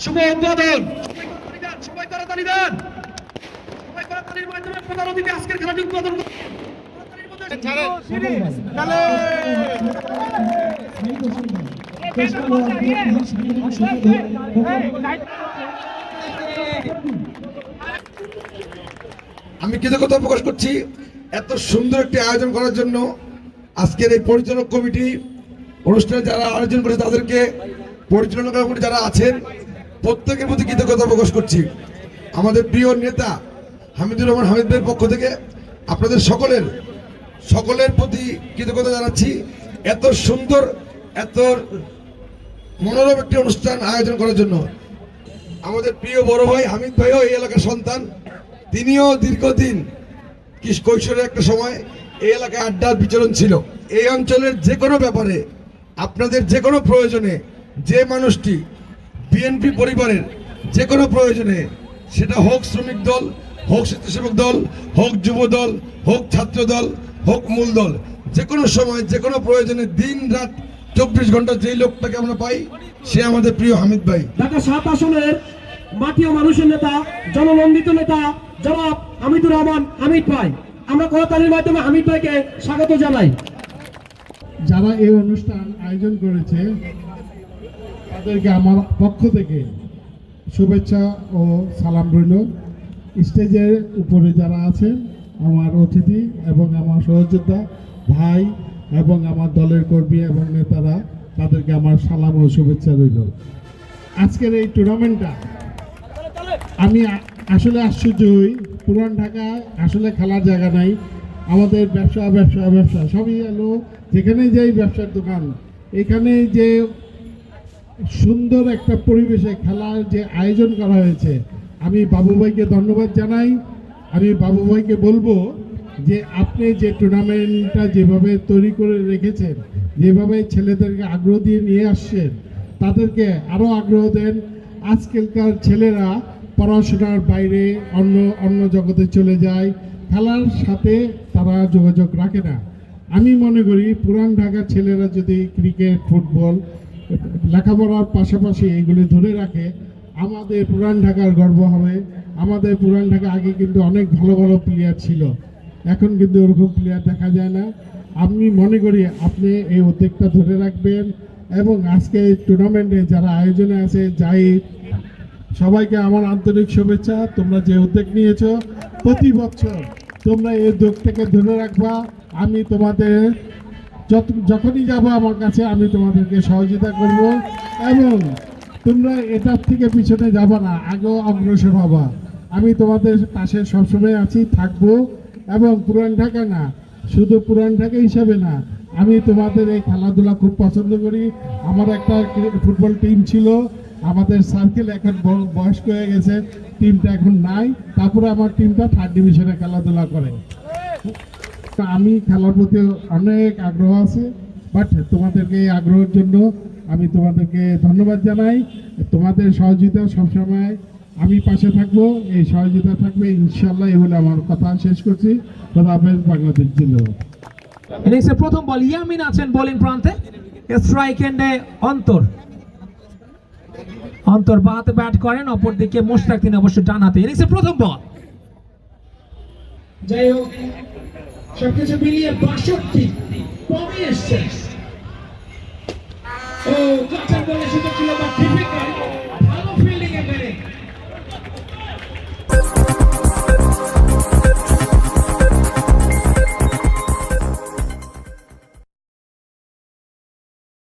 শুভ উদ্বোধন সবাই তাড়াতাড়ি দেন সবাই তাড়াতাড়ির মাধ্যমে প্রধান অতিথি আজকের খেলাটি উদ্বোধন করুন। তাড়াতাড়ির মধ্যে- আমি কৃতজ্ঞতা প্রকাশ করছি এত সুন্দর একটি আয়োজন করার জন্য। আজকের এই পরিচালক কমিটি অনুষ্ঠানে যারা আয়োজন করেছে তাদেরকে পরিচালনা কমিটি যারা আছেন প্রত্যেকের প্রতি কৃতজ্ঞতা প্রকাশ করছি। আমাদের প্রিয় নেতা হামিদুর রহমান হামিদের পক্ষ থেকে আপনাদের সকলের সকলের প্রতি কৃতজ্ঞতা জানাচ্ছি। এত সুন্দর, এত মনোরম একটি অনুষ্ঠান আয়োজন করার জন্য। আমাদের প্রিয় বড় ভাই হামিদ ভাইও এই এলাকার সন্তান। তিনিও দীর্ঘদিন কৈশোরের একটা সময় এই এলাকায় আড্ডার বিচরণ ছিল। এই অঞ্চলের যে কোনো ব্যাপারে, আপনাদের যে কোনো প্রয়োজনে যে মানুষটি বিএনপি পরিবারের যে কোনো প্রয়োজনে সেটা হোক শ্রমিক দল হোক স্বেচ্ছাসেবক দল হোক যুব দল হোক ছাত্র দল হোক মূল দল যে কোনো সময় যে কোনো প্রয়োজনে দিন রাত চব্বিশ ঘণ্টা যেই লোকটাকে আমরা পাই সে আমাদের প্রিয় হামিদ ভাই। ঢাকা সাত আসনের মাটি ও মানুষের নেতা জননন্দিত নেতা জনাব হামিদুর রহমান হামিদ ভাই। আমরা করতালির মাধ্যমে হামিদ ভাইকে স্বাগত জানাই। যারা এই অনুষ্ঠান আয়োজন করেছে তাদেরকে আমার পক্ষ থেকে শুভেচ্ছা ও সালাম রইল। স্টেজের উপরে যারা আছেন, আমার অতিথি এবং আমার সহযোদ্ধা ভাই এবং আমার দলের কর্মী এবং নেতারা, তাদেরকে আমার সালাম ও শুভেচ্ছা রইল। আজকের এই টুর্নামেন্টটা আমি আসলে আশ্চর্য হই। পুরান ঢাকায় আসলে খেলার জায়গা নাই। আমাদের ব্যবসা ব্যবসা ব্যবসা, সবই এলো। যেখানে যাই ব্যবসার দোকান এখানে যে সুন্দর একটা পরিবেশে খেলার যে আয়োজন করা হয়েছে, আমি বাবু ভাইকে ধন্যবাদ জানাই। আমি বাবু ভাইকে বলব যে আপনি যে টুর্নামেন্টটা যেভাবে তৈরি করে রেখেছেন, যেভাবে ছেলেদেরকে আগ্রহ দিয়ে নিয়ে আসছেন, তাদেরকে আরও আগ্রহ দেন। আজকালকার ছেলেরা পড়াশোনার বাইরে অন্য অন্য জগতে চলে যায়, খেলার সাথে তারা যোগাযোগ রাখে না। আমি মনে করি পুরান ঢাকার ছেলেরা যদি ক্রিকেট ফুটবল লেখাপড়ার পাশাপাশি এগুলি ধরে রাখে, আমাদের পুরান ঢাকার গর্ব হবে। আমাদের পুরান ঢাকা আগে কিন্তু অনেক ভালো ভালো প্লেয়ার ছিল। এখন কিন্তু ওরকম প্লেয়ার দেখা যায় না। আমি মনে করি আপনি এই উদ্যোগটা ধরে রাখবেন এবং আজকে টুর্নামেন্টে যারা আয়োজনে আছে, যাই সবাইকে আমার আন্তরিক শুভেচ্ছা। তোমরা যে উদ্যোগ নিয়েছ, প্রতি বছর তোমরা এই উদ্যোগটাকে ধরে রাখবা। আমি তোমাদের যত যখনই যাব আমার কাছে, আমি তোমাদেরকে সহযোগিতা করব। এবং তোমরা এটার থেকে পিছনে যাবা না, আগেও অগ্রসর হবা। আমি তোমাদের পাশে সবসময় আছি, থাকব। এবং পুরান ঢাকা না, শুধু পুরান ঢাকা হিসাবে না, আমি তোমাদের এই খেলাধুলা খুব পছন্দ করি। আমার একটা ফুটবল টিম ছিল, আমাদের সার্কেল এখন বয়স্ক হয়ে গেছে, টিমটা এখন নাই। তারপরে আমার টিমটা থার্ড ডিভিশনে খেলাধুলা করে। তা আমি খেলার প্রতি অনেক আগ্রহ আছে বাট তোমাদেরকে এই আগ্রহের জন্য আমি তোমাদেরকে ধন্যবাদ জানাই। তোমাদের সহযোগিতা সবসময় আমি পাশে থাকব এই সহযোগিতা থাকবে ইনশাল্লাহ এই বলে আমার কথা শেষ করছি। হাফেজ বাংলাদেশ জিন্দাবাদ। ইনিংসে প্রথম বল ইয়ামিন আছেন বোলিং প্রান্তে। স্ট্রাইক এন্ডে অন্তর। অন্তর বাহাতে ব্যাট করেন অপরদিকে মোশতাক তিনি অবশ্য ডান হাতে। প্রথম বল যাই হোক সবকিছু মিলিয়ে বাষট্টি কমে এসছে। ও কাঁচা বলে শুধু